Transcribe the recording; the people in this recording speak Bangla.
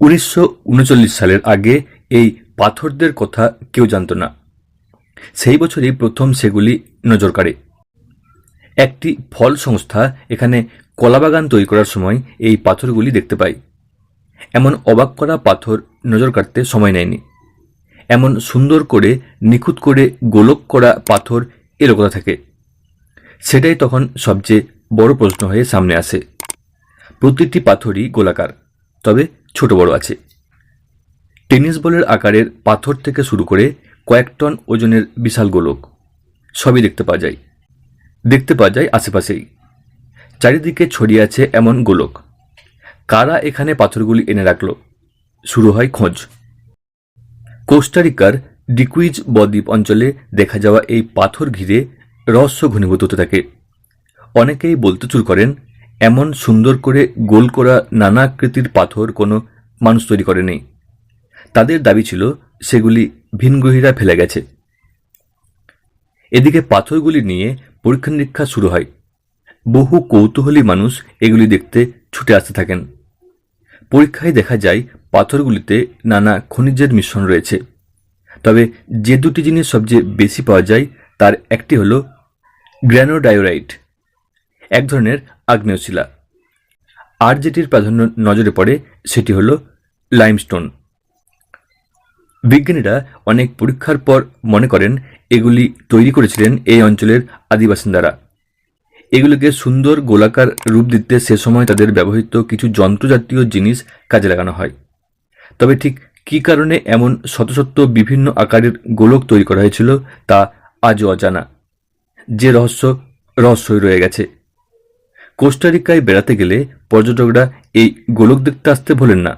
উনিশশো উনচল্লিশ সালের আগে এই পাথরদের কথা কেউ জানত না। সেই বছরই প্রথম সেগুলি নজর কাড়ে একটি ফল সংস্থা এখানে কলাবাগান তৈরি করার সময় এই পাথরগুলি দেখতে পায় এমন অবাক করা পাথর নজর কাটতে সময় নেয়নি। এমন সুন্দর করে, নিখুঁত করে গোলক করা পাথর এলো কোথা থেকে। সেটাই তখন সবচেয়ে বড় প্রশ্ন হয়ে সামনে আসে। প্রতিটি পাথরই গোলাকার, তবে ছোট বড় আছে। টেনিস বলের আকারের পাথর থেকে শুরু করে কয়েক টন ওজনের বিশাল গোলক। সবই দেখতে পাওয়া যায়। দেখতে পাওয়া যায় আশেপাশেই। চারিদিকে ছড়িয়ে আছে এমন গোলক। কারা এখানে পাথরগুলি এনে রাখল? শুরু হয় খোঁজ। কোস্টারিকার ডিকুইজ বদ্বীপ অঞ্চলে দেখা যাওয়া এই পাথর ঘিরে রহস্য ঘনীভূত হতে থাকে। অনেকেই বলতে শুরু করেন এমন সুন্দর করে গোল করা নানা আকৃতির পাথর কোনো মানুষ তৈরি করেনি তাদের দাবি ছিল, সেগুলি ভিনগ্রহীরা ফেলে গেছে। এদিকে পাথরগুলি নিয়ে পরীক্ষা নিরীক্ষা শুরু হয়। বহু কৌতূহলী মানুষ এগুলি দেখতে ছুটে আসতে থাকেন। পরীক্ষায় দেখা যায়, পাথরগুলিতে নানা খনিজের মিশ্রণ রয়েছে। তবে যে দুটি জিনিস সবচেয়ে বেশি পাওয়া যায়, তার একটি হল গ্র্যানোডায়োরাইট। এক ধরনের আগ্নেয়শিলা। আর যেটির প্রাধান্য নজরে পড়ে, সেটি হল লাইমস্টোন বিজ্ঞানীরা অনেক পরীক্ষার পর মনে করেন, এগুলি তৈরি করেছিলেন এই অঞ্চলের আদিবাসিন্দারা। এগুলোকে সুন্দর গোলাকার রূপ দিতে সে সময় তাদের ব্যবহৃত কিছু যন্ত্রজাতীয় জিনিস কাজে লাগানো হয়। তবে ঠিক কী কারণে এমন শত শত বিভিন্ন আকারের গোলক তৈরি করা হয়েছিল, তা আজও অজানা। যে রহস্য রহস্যই রয়ে গেছে। কোস্টারিকায় বেড়াতে গেলে পর্যটকরা এই গোলক দেখতে আসতে ভোলেন না।